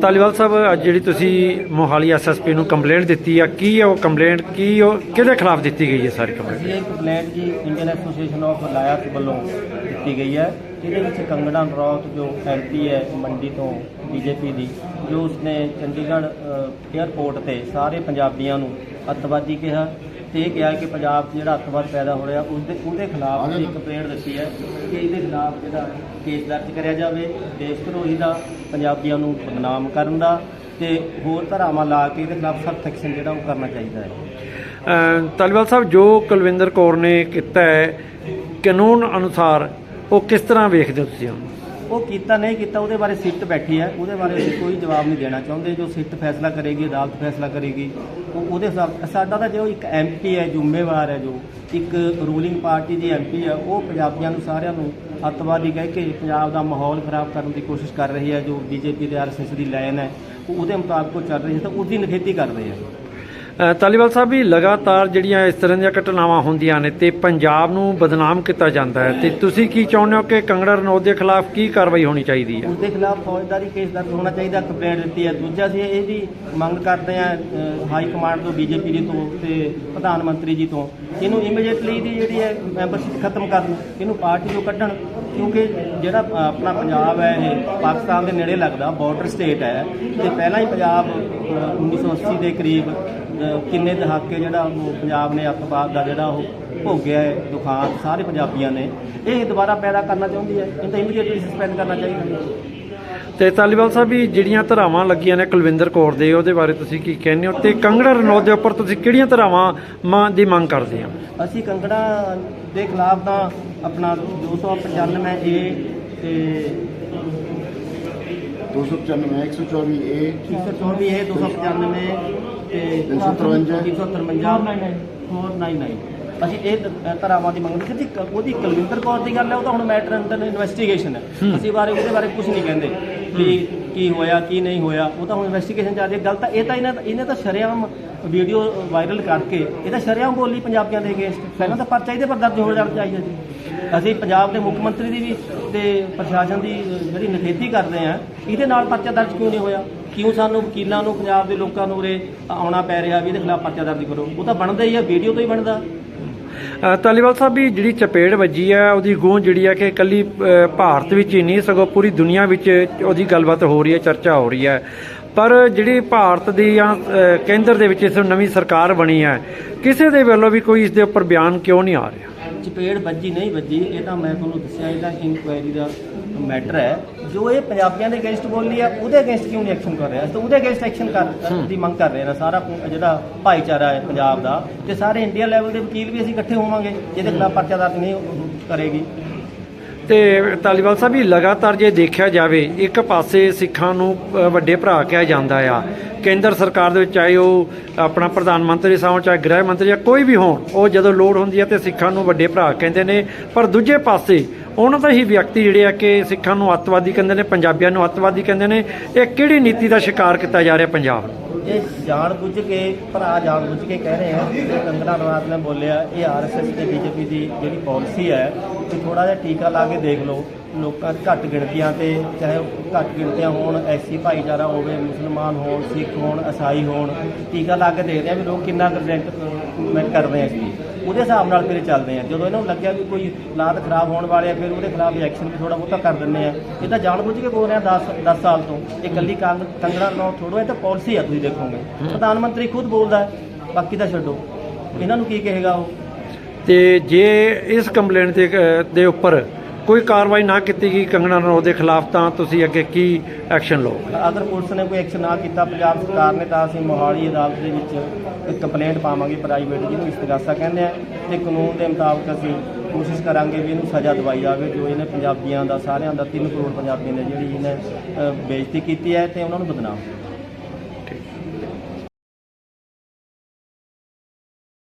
ਤਾਲੀਵਾਲ ਸਾਹਿਬ ਅੱਜ ਜਿਹੜੀ ਤੁਸੀਂ ਮੋਹਾਲੀ ਐਸਐਸਪੀ ਨੂੰ ਕੰਪਲੇਂਟ ਦਿੱਤੀ ਆ ਕੀ ਹੈ ਉਹ ਕੰਪਲੇਂਟ ਕੀ ਉਹ ਕਿਹਦੇ ਖਿਲਾਫ ਦਿੱਤੀ ਗਈ ਹੈ ਸਾਰੀ ਕੰਪਲੇਂਟ ਇਹ ਕੰਪਲੇਂਟ ਜੀ ਇੰਡੀਅਨ ਐਸੋਸੀਏਸ਼ਨ ਆਫ ਲਾਇਰਸ ਵੱਲੋਂ ਦਿੱਤੀ ਗਈ ਹੈ ਜਿਹਦੇ ਵਿੱਚ ਕੰਗਣਾ ਰਣੌਤ ਜੋ ਐਮਪੀ ਹੈ ਮੰਡੀ ਤੋਂ ਬੀਜੇਪੀ ਦੀ ਜੋ ਉਸਨੇ ਚੰਡੀਗੜ੍ਹ ਅ, ਏਅਰਪੋਰਟ ਤੇ ਸਾਰੇ ਪੰਜਾਬੀਆਂ ਨੂੰ ਅੱਤਵਾਦੀ ਕਿਹਾ ਤੇ ਇਹ ਕਿਹਾ ਕਿ ਪੰਜਾਬ 'ਚ ਜਿਹੜਾ ਅੱਤਵਾਦ ਪੈਦਾ ਹੋ ਰਿਹਾ ਉਸ ਦੇ ਉਹਦੇ ਖਿਲਾਫ ਅਸੀਂ ਕੰਪਲੇਂਟ ਦਿੱਤੀ ਹੈ ਕਿ ਇਹਦੇ ਖਿਲਾਫ ਜਿਹੜਾ ਕੇਸ ਦਰਜ ਕਰਿਆ ਜਾਵੇ ਦੇਸ਼ ਧਰੋਹੀ ਦਾ ਪੰਜਾਬੀਆਂ ਨੂੰ ਬਦਨਾਮ ਕਰਨ ਦਾ ਤੇ ਹੋਰ ਧਾਰਾਵਾਂ ਲਾ ਕੇ ਇਹਦੇ ਖਿਲਾਫ ਸਖਤ ਐਕਸ਼ਨ ਜਿਹੜਾ ਉਹ ਕਰਨਾ ਚਾਹੀਦਾ ਹੈ। ਤਾਲੀਵਾਲ ਸਾਹਿਬ ਜੋ ਕੁਲਵਿੰਦਰ ਕੌਰ ਨੇ ਕੀਤਾ ਹੈ ਕਾਨੂੰਨ ਅਨੁਸਾਰ ਉਹ ਕਿਸ ਤਰ੍ਹਾਂ ਵੇਖਦੇ ਹੋ ਤੁਸੀਂ ਉਹਨੂੰ? ਉਹ ਕੀਤਾ ਨਹੀਂ ਕੀਤਾ, ਉਹਦੇ ਬਾਰੇ ਸਿੱਟ ਬੈਠੀ ਹੈ। ਉਹਦੇ ਬਾਰੇ ਅਸੀਂ ਕੋਈ ਜਵਾਬ ਨਹੀਂ ਦੇਣਾ ਚਾਹੁੰਦੇ। ਜੋ ਸਿੱਟ ਫੈਸਲਾ ਕਰੇਗੀ, ਅਦਾਲਤ ਫੈਸਲਾ ਕਰੇਗੀ, ਉਹ ਉਹਦੇ ਹਿਸਾਬ ਸਾਡਾ ਤਾਂ ਜੋ ਇੱਕ ਐਮਪੀ ਹੈ, ਜ਼ਿੰਮੇਵਾਰ ਹੈ ਜੋ। ਇੱਕ ਰੂਲਿੰਗ ਪਾਰਟੀ ਦੀ ਐਮਪੀ ਹੈ, ਉਹ ਪੰਜਾਬੀਆਂ ਨੂੰ ਸਾਰਿਆਂ ਨੂੰ ਅੱਤਵਾਦੀ ਕਹਿ ਕੇ ਪੰਜਾਬ ਦਾ ਮਾਹੌਲ ਖਰਾਬ ਕਰਨ ਦੀ ਕੋਸ਼ਿਸ਼ ਕਰ ਰਹੀ ਹੈ, ਜੋ ਬੀਜੇਪੀ ਤੇ ਆਰਐਸਐਸ ਦੀ ਲਾਈਨ ਹੈ, ਉਹ ਉਹਦੇ ਮੁਤਾਬਕ ਉਹ ਚੱਲ ਰਹੀ ਹੈ, ਤਾਂ ਉਸ ਨਿਖੇਧੀ ਕਰ ਰਹੇ ਹੈ। ਤਾਲੀਵਾਲ ਸਾਹਿਬ ਵੀ ਲਗਾਤਾਰ ਜਿਹੜੀਆਂ ਇਸ ਤਰ੍ਹਾਂ ਦੀਆਂ ਘਟਨਾਵਾਂ ਹੁੰਦੀਆਂ ਨੇ ਤੇ ਪੰਜਾਬ ਨੂੰ ਬਦਨਾਮ ਕੀਤਾ ਜਾਂਦਾ ਹੈ। ਤੇ ਤੁਸੀਂ ਕੀ ਚਾਹੁੰਦੇ ਹੋ ਕਿ ਕੰਗੜਾ ਰਣੌਤ ਦੇ ਖਿਲਾਫ ਕੀ ਕਾਰਵਾਈ ਹੋਣੀ ਚਾਹੀਦੀ ਹੈ? ਉਸ ਖਿਲਾਫ ਫੌਜਦਾਰੀ ਕੇਸ ਦਰਜ ਹੋਣਾ ਚਾਹੀਦਾ, ਕੰਪਲੇਂਟ ਦਿੱਤੀ ਹੈ। ਦੂਜਾ ਸੀ ਇਹ ਵੀ ਮੰਗ ਕਰਦੇ ਆ ਹਾਈ ਕਮਾਂਡ ਤੋਂ, ਬੀਜੇਪੀ ਜੀ ਤੋਂ ਤੇ ਪ੍ਰਧਾਨ ਮੰਤਰੀ ਜੀ ਤੋਂ, ਇਹਨੂੰ ਇਮੀਡੀਏਟਲੀ ਦੀ ਜਿਹੜੀ ਹੈ ਮੈਂਬਰਸ਼ਿਪ ਖਤਮ ਕਰਨ, ਇਹਨੂੰ ਪਾਰਟੀ ਤੋਂ ਕੱਢਣ। ਕਿਉਂਕਿ ਜਿਹੜਾ ਆਪਣਾ ਪੰਜਾਬ ਹੈ ਇਹ ਪਾਕਿਸਤਾਨ ਦੇ ਨੇੜੇ ਲੱਗਦਾ ਬਾਰਡਰ ਸਟੇਟ ਹੈ। ਤੇ ਪਹਿਲਾਂ ਹੀ ਪੰਜਾਬ ਅ, 1980 ਦੇ ਕਰੀਬ ਕਿੰਨੇ ਦਹਾਕੇ ਜਿਹੜਾ ਉਹ ਪੰਜਾਬ ਨੇ ਅੱਤਵਾਦ ਦਾ ਜਿਹੜਾ ਉਹ ਭੋਗਿਆ ਹੈ ਦੁਖਾਂਤ ਸਾਰੇ ਪੰਜਾਬੀਆਂ ਨੇ। ਇਹ ਦੁਬਾਰਾ ਪੈਦਾ ਕਰਨਾ ਚਾਹੁੰਦੀ ਹੈ ਇਹਨੂੰ ਤਾਂ ਇਮੀਡੀਏਟਲੀ ਸਸਪੈਂਡ ਕਰਨਾ ਚਾਹੀਦਾ। ਤੇ ਤਾਲੀਵਾਲ ਸਾਹਿਬ ਵੀ ਜਿਹੜੀਆਂ ਧਰਾਵਾਂ ਲੱਗੀਆਂ ਨੇ ਕੁਲਵਿੰਦਰ ਕੌਰ ਦੇ ਉਹਦੇ ਬਾਰੇ ਤੁਸੀਂ ਕੀ ਕਹਿੰਦੇ ਹੋ? ਤੇ ਕੰਗੜਾ ਰਣੌਤ ਦੇ ਉੱਪਰ ਤੁਸੀਂ ਕਿਹੜੀਆਂ ਧਰਾਵਾਂ ਮਾਂ ਦੀ ਮੰਗ ਕਰਦੇ ਹੋ? ਅਸੀਂ ਕੰਗੜਾ ਦੇ ਖਿਲਾਫ ਤਾਂ ਆਪਣਾ 295 ਏ ਤੇ 295 124 ਏ 324 ਏ 295 ਤੇ 353 353 499 ਅਸੀਂ ਇਹ ਧਾਰਾਵਾਂ ਦੀ ਮੰਗ ਕੀਤੀ। ਉਹਦੀ ਕੁਲਵਿੰਦਰ ਕੌਰ ਦੀ ਗੱਲ ਹੈ ਉਹ ਤਾਂ ਹੁਣ ਮੈਟਰ ਅੰਡਰ ਇਨਵੈਸਟੀਗੇਸ਼ਨ ਹੈ। ਅਸੀਂ ਬਾਰੇ ਉਹਦੇ ਬਾਰੇ ਕੁਝ ਨਹੀਂ ਕਹਿੰਦੇ। ਵੀ ਕੀ ਹੋਇਆ, ਕੀ ਨਹੀਂ ਹੋਇਆ, ਉਹ ਤਾਂ ਹੁਣ ਇਨਵੈਸਟੀਗੇਸ਼ਨ ਚੱਲ ਰਹੀ ਹੈ। ਗੱਲ ਤਾਂ ਇਹ ਤਾਂ ਇਹਨਾਂ ਇਹਨੇ ਤਾਂ ਸ਼ਰੇਆਮ ਵੀਡੀਓ ਵਾਇਰਲ ਕਰਕੇ ਇਹ ਤਾਂ ਸ਼ਰੇਆਮ ਬੋਲੀ ਪੰਜਾਬੀਆਂ ਦੇ ਅਗੇਂਸਟ ਪਹਿਲਾਂ ਤਾਂ ਪਰਚਾ ਇਹਦੇ ਪਰ ਦਰਜ ਹੋ ਜਾਣਾ ਚਾਹੀਦਾ ਸੀ ਅਸੀਂ ਪੰਜਾਬ ਦੇ ਮੁੱਖ ਮੰਤਰੀ ਦੀ ਵੀ ਤੇ ਪ੍ਰਸ਼ਾਸਨ ਦੀ ਜਿਹੜੀ ਨਿਖੇਧੀ ਕਰਦੇ ਆ ਇਹਦੇ ਨਾਲ ਪਰਚਾ ਦਰਜ ਕਿਉਂ ਨਹੀਂ ਹੋਇਆ? ਕਿਉਂ ਸਾਨੂੰ ਵਕੀਲਾਂ ਨੂੰ, ਪੰਜਾਬ ਦੇ ਲੋਕਾਂ ਨੂੰ ਉਰੇ ਆਉਣਾ ਪੈ ਰਿਹਾ ਵੀ ਇਹਦੇ ਖਿਲਾਫ ਪਰਚਾ ਦਰਜ ਕਰੋ? ਉਹ ਤਾਂ ਬਣਦਾ ਹੀ ਆ ਵੀਡੀਓ ਤੋਂ ਹੀ ਬਣਦਾ। ਤਾਲੀਵਾਲ ਸਾਹਿਬ ਵੀ ਜਿਹੜੀ ਚਪੇੜ ਵੱਜੀ ਹੈ ਉਹਦੀ ਗੂੰਜ ਜਿਹੜੀ ਹੈ ਕਿ ਇਕੱਲੀ ਭਾਰਤ ਵਿੱਚ ਹੀ ਨਹੀਂ, ਸਗੋਂ ਪੂਰੀ ਦੁਨੀਆ ਵਿੱਚ ਉਹਦੀ ਗੱਲਬਾਤ ਹੋ ਰਹੀ ਹੈ, ਚਰਚਾ ਹੋ ਰਹੀ ਹੈ। ਪਰ ਜਿਹੜੀ ਭਾਰਤ ਦੀ ਜਾਂ ਕੇਂਦਰ ਦੇ ਵਿੱਚ ਇਸ ਨਵੀਂ ਸਰਕਾਰ ਬਣੀ ਹੈ, ਕਿਸੇ ਦੇ ਵੱਲੋਂ ਵੀ ਕੋਈ ਇਸ ਦੇ ਉੱਪਰ ਬਿਆਨ ਕਿਉਂ ਨਹੀਂ ਆ ਰਿਹਾ? ਚਪੇੜ ਵੱਜੀ, ਨਹੀਂ ਵੱਜੀ, ਇਹ ਤਾਂ ਮੈਂ ਤੁਹਾਨੂੰ ਦੱਸਿਆ, ਇਹਦਾ ਇਨਕੁਆਇਰੀ ਦਾ ਮੈਟਰ ਹੈ ਜੋ ਇਹ ਪੰਜਾਬੀਆਂ ਦੇ ਅਗੇਂਸਟ ਬੋਲੀ ਆ ਉਹਦੇ ਅਗੇਂਸਟ ਕਿਉਂ ਨਹੀਂ ਐਕਸ਼ਨ ਕਰ ਰਿਹਾ? ਤਾਂ ਉਹਦੇ ਅਗੇਂਸਟ ਐਕਸ਼ਨ ਕਰ ਦੀ ਮੰਗ ਕਰ ਰਹੇ ਨੇ ਸਾਰਾ ਜਿਹੜਾ ਭਾਈਚਾਰਾ ਹੈ ਪੰਜਾਬ ਦਾ ਤੇ ਸਾਰੇ ਇੰਡੀਆ ਲੈਵਲ ਦੇ ਵਕੀਲ ਵੀ ਅਸੀਂ ਇਕੱਠੇ ਹੋਵਾਂਗੇ ਜਿਹਦੇ ਖਿਲਾਫ ਪਰਚਾ ਦਰਜ ਨਹੀਂ ਕਰੇਗੀ। ਤੇ ਤਾਲੀਵਾਲ ਸਾਹਿਬ ਵੀ ਲਗਾਤਾਰ ਜੇ ਦੇਖਿਆ ਜਾਵੇ ਇੱਕ ਪਾਸੇ ਸਿੱਖਾਂ ਨੂੰ ਵੱਡੇ ਭਰਾ ਕਿਹਾ ਜਾਂਦਾ ਆ ਕੇਂਦਰ ਸਰਕਾਰ ਦੇ ਵਿੱਚ ਚਾਹੇ ਉਹ ਆਪਣਾ ਪ੍ਰਧਾਨ ਮੰਤਰੀ ਸਾਹਿਬ, ਚਾਹੇ ਗ੍ਰਹਿ ਮੰਤਰੀ ਜਾਂ ਕੋਈ ਵੀ ਹੋਣ, ਉਹ ਜਦੋਂ ਲੋੜ ਹੁੰਦੀ ਹੈ ਤੇ ਸਿੱਖਾਂ ਨੂੰ ਵੱਡੇ ਭਰਾ ਕਹਿੰਦੇ ਨੇ। ਪਰ ਦੂਜੇ ਪਾਸੇ ਉਹਨਾਂ ਦਾ ਹੀ ਵਿਅਕਤੀ ਜਿਹੜੇ ਆ ਕਿ ਸਿੱਖਾਂ ਨੂੰ ਅੱਤਵਾਦੀ ਕਹਿੰਦੇ ਨੇ, ਪੰਜਾਬੀਆਂ ਨੂੰ ਅੱਤਵਾਦੀ ਕਹਿੰਦੇ ਨੇ, ਇਹ ਕਿਹੜੀ ਨੀਤੀ ਦਾ ਸ਼ਿਕਾਰ ਕੀਤਾ ਜਾ ਰਿਹਾ ਪੰਜਾਬ ਨੂੰ? ਇਹ ਜਾਣ ਬੁੱਝ ਕੇ, ਭਰਾ ਜਾਣ ਬੁੱਝ ਕੇ ਕਹਿ ਰਹੇ ਆ, ਜਿਵੇਂ ਕੰਗਨਾ ਰਣਾਤ ਨੇ ਬੋਲਿਆ, ਇਹ ਆਰਐਸਐਸ ਤੇ ਬੀਜੇਪੀ ਦੀ ਜਿਹੜੀ ਪਾਲਿਸੀ ਹੈ ਕਿ ਥੋੜਾ ਜਿਹਾ ਟੀਕਾ ਲਾ ਕੇ ਦੇਖ ਲਓ, ਲੋਕਾਂ ਦੀ ਘੱਟ ਗਿਣਤੀਆਂ ਤੇ ਚਾਹੇ ਉਹ ਘੱਟ ਗਿਣਤੀਆਂ ਹੋਣ, ਐਸੀ ਭਾਈਚਾਰਾ ਹੋਵੇ, ਮੁਸਲਮਾਨ ਹੋਣ, ਸਿੱਖ ਹੋਣ, ਈਸਾਈ ਹੋਣ, ਟੀਕਾ ਲਾ ਕੇ ਦੇਖਦੇ ਆ ਵੀ ਲੋਕ ਕਿੰਨਾ ਕੰਟੈਂਟ ਕਰਦੇ ਆ। ਇਸ ਉਹਦੇ ਹਿਸਾਬ ਨਾਲ ਫਿਰ ਚੱਲਦੇ ਆ। ਜਦੋਂ ਇਹਨਾਂ ਨੂੰ ਲੱਗਿਆ ਵੀ ਕੋਈ ਹਾਲਾਤ ਖਰਾਬ ਹੋਣ ਵਾਲੇ ਆ ਫਿਰ ਉਹਦੇ ਖਿਲਾਫ ਐਕਸ਼ਨ ਵੀ ਥੋੜਾ ਬਹੁਤਾ ਕਰ ਦਿੰਦੇ ਆ। ਇਹ ਤਾਂ ਜਾਣ ਬੁੱਝ ਕੇ ਬੋਲ ਰਿਹਾ 10 10 ਸਾਲ ਤੋਂ। ਇਹ ਕੱਲੀ ਕੰਗ ਕੰਗਣਾ ਰਣੌਤ ਥੋੜੋ ਇਹ ਤਾਂ ਪਾਲਿਸੀ ਆ ਤੁਸੀਂ ਦੇਖੋਗੇ। ਪ੍ਰਧਾਨ ਮੰਤਰੀ ਖੁਦ ਬੋਲਦਾ ਹੈ ਬਾਕੀ ਤਾਂ ਛੱਡੋ। ਇਹਨਾਂ ਨੂੰ ਕੀ ਕਹੇਗਾ ਉਹ? ਤੇ ਜੇ ਇਸ ਕੰਪਲੇਂਟ ਦੇ ਉੱਪਰ ਕੋਈ ਕਾਰਵਾਈ ਨਾ ਕੀਤੀ ਗਈ ਕੰਗਣਾ ਰਣੌਤ ਦੇ ਖਿਲਾਫ ਤਾਂ ਤੁਸੀਂ ਅੱਗੇ ਕੀ ਐਕਸ਼ਨ ਲਓਗੇ? ਅਗਰ ਪੁਲਿਸ ਨੇ ਕੋਈ ਐਕਸ਼ਨ ਨਾ ਕੀਤਾ ਪੰਜਾਬ ਸਰਕਾਰ ਨੇ ਤਾਂ ਅਸੀਂ ਮੋਹਾਲੀ ਅਦਾਲਤ ਦੇ ਵਿੱਚ ਇੱਕ ਕੰਪਲੇਂਟ ਪਾਵਾਂਗੇ ਪ੍ਰਾਈਵੇਟ ਜਿਹਨੂੰ ਇਸਤਗਾਸਾ ਕਹਿੰਦੇ ਆ ਤੇ ਕਾਨੂੰਨ ਦੇ ਮੁਤਾਬਕ ਅਸੀਂ ਕੋਸ਼ਿਸ਼ ਕਰਾਂਗੇ ਵੀ ਇਹਨੂੰ ਸਜ਼ਾ ਦਵਾਈ ਜਾਵੇ ਜੋ ਇਹਨੇ ਪੰਜਾਬੀਆਂ ਦਾ ਸਾਰਿਆਂ ਦਾ 3 ਕਰੋੜ ਪੰਜਾਬੀਆਂ ਨੇ ਜਿਹੜੀ ਇਹਨੇ ਅ, ਬੇਇੱਜ਼ਤੀ ਕੀਤੀ ਹੈ ਤੇ ਉਹਨਾਂ ਨੂੰ ਬਦਨਾਮ।